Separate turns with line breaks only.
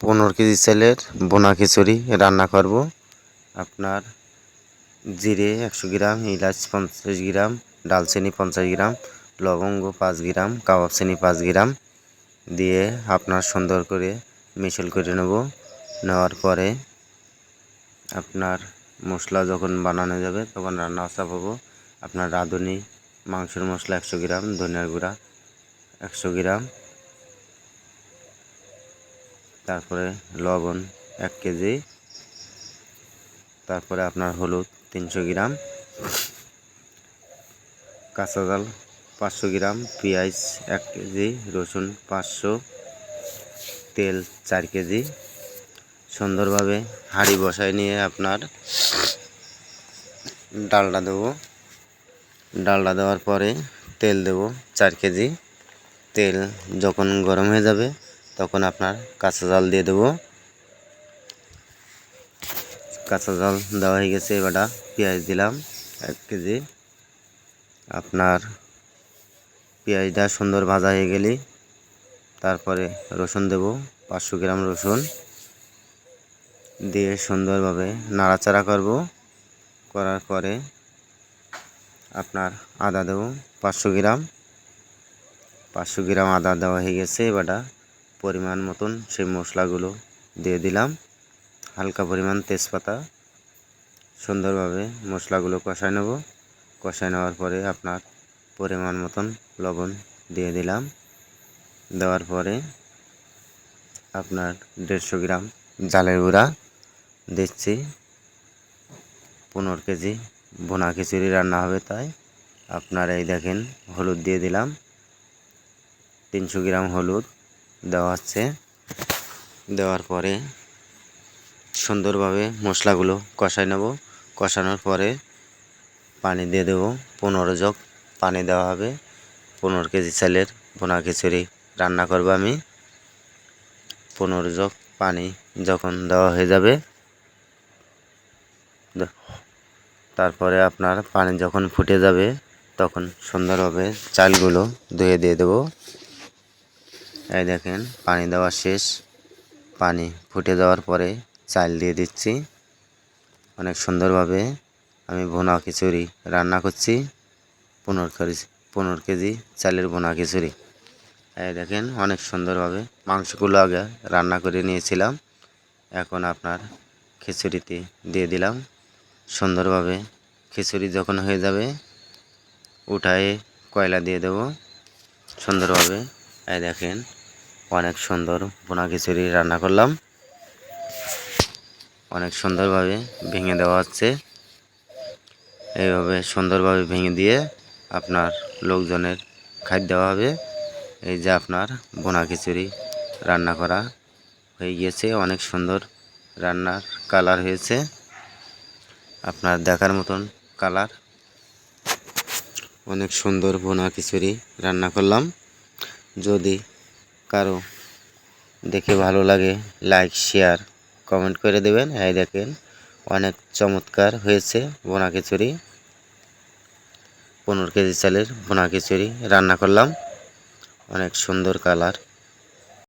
পনেরো কেজি চালের বোনা খিচুড়ি রান্না করব। আপনার জিরে একশো গ্রাম, ইলাচ পঞ্চাশ গ্রাম ডালচিনি পঞ্চাশ গ্রাম, লবঙ্গ পাঁচ গ্রাম, কাবাব চিনি পাঁচ গ্রাম দিয়ে আপনার সুন্দর করে মিশল করে নেব। নেওয়ার পরে আপনার মশলা যখন বানানো যাবে তখন রান্না চাপাবো আপনার রাঁধুনি মাংসের মশলা একশো গ্রাম, ধনিয়ার গুঁড়া একশো গ্রাম তারপরে লবণ এক কেজি। তারপরে আপনার হলুদ তিনশো গ্রাম। কাঁচা জাল পাঁচশো গ্রাম। পেঁয়াজ এক কেজি। রসুন পাঁচশো। তেল চার কেজি। সুন্দরভাবে হাঁড়ি বসায় নিয়ে আপনার ডালটা দেবো। ডালটা দেওয়ার পরে তেল দেবো চার কেজি। তেল যখন গরম হয়ে যাবে তখন আপনার কাঁচা জল দিয়ে দেবো। কাঁচা জল দেওয়া হয়ে গেছে এবারটা পেঁয়াজ দিলাম এক কেজি। আপনার পেঁয়াজটা সুন্দর ভাজা হয়ে গেলে তারপরে রসুন দেব, পাঁচশো গ্রাম রসুন। দিয়ে সুন্দরভাবে নাড়াচাড়া করব। করার পরে আপনার আদা দেবো, পাঁচশো গ্রাম। পাঁচশো গ্রাম আদা দেওয়া হয়ে গেছে এবারটা পরিমাণ মতন সেই মশলাগুলো দিয়ে দিলাম। হালকা পরিমাণ তেজপাতা। সুন্দরভাবে মশলাগুলো কষায় নেব। কষায় নেওয়ার পরে আপনার পরিমাণ মতন লবণ দিয়ে দিলাম। দেওয়ার পরে আপনার দেড়শো গ্রাম জালের গুঁড়া দিচ্ছি। পনেরো কেজি বোনা খিচুড়ি রান্না হবে তাই। আপনার এই দেখেন হলুদ দিয়ে দিলাম। তিনশো গ্রাম হলুদ। দেওয়া হচ্ছে দেওয়ার পরে সুন্দরভাবে মশলাগুলো কষাই নেব। কষানোর পরে পানি দিয়ে দেবো। পনেরো জগ পানি দেওয়া হবে। পনেরো কেজি চালের বোনা খিচুড়ি রান্না করব আমি। পনেরো জগ পানি যখন দেওয়া হয়ে যাবে তারপরে আপনার পানি যখন ফুটে যাবে, তখন সুন্দরভাবে চালগুলো ধুয়ে দিয়ে দেবো। এই দেখেন, পানি দেওয়া শেষ। পানি ফুটে যাওয়ার পরে চাল দিয়ে দিচ্ছি। অনেক সুন্দরভাবে আমি বোনা খিচুড়ি রান্না করছি। পনেরো কেজি পনেরো কেজি চালের বোনা খিচুড়ি। এই দেখেন, অনেক সুন্দরভাবে মাংসগুলো আগে রান্না করে নিয়েছিলাম। এখন আপনার খিচুড়িতে দিয়ে দিলাম। সুন্দরভাবে খিচুড়ি যখন হয়ে যাবে, উঠায়ে কয়লা দিয়ে দেবো। সুন্দরভাবে, এই দেখেন অনেক সুন্দর বোনা খিচুড়ি রান্না করলাম। অনেক সুন্দরভাবে ভেঙে দেওয়া হচ্ছে। এইভাবে সুন্দরভাবে ভেঙে দিয়ে আপনার লোকজনের খাদ্য দেওয়া হবে। এই যে আপনার বোনা খিচুড়ি রান্না করা হয়ে গিয়েছে। অনেক সুন্দর রান্নার কালার হয়েছে। আপনার দেখার মতন কালার। অনেক সুন্দর বোনা খিচুড়ি রান্না করলাম। যদি কারও দেখে ভালো লাগে লাইক শেয়ার কমেন্ট করে দেবেন। হ্যাঁ দেখেন, অনেক চমৎকার হয়েছে বোনা খিচুড়ি। পনেরো কেজি চালের বোনা খিচুড়ি রান্না করলাম। অনেক সুন্দর কালার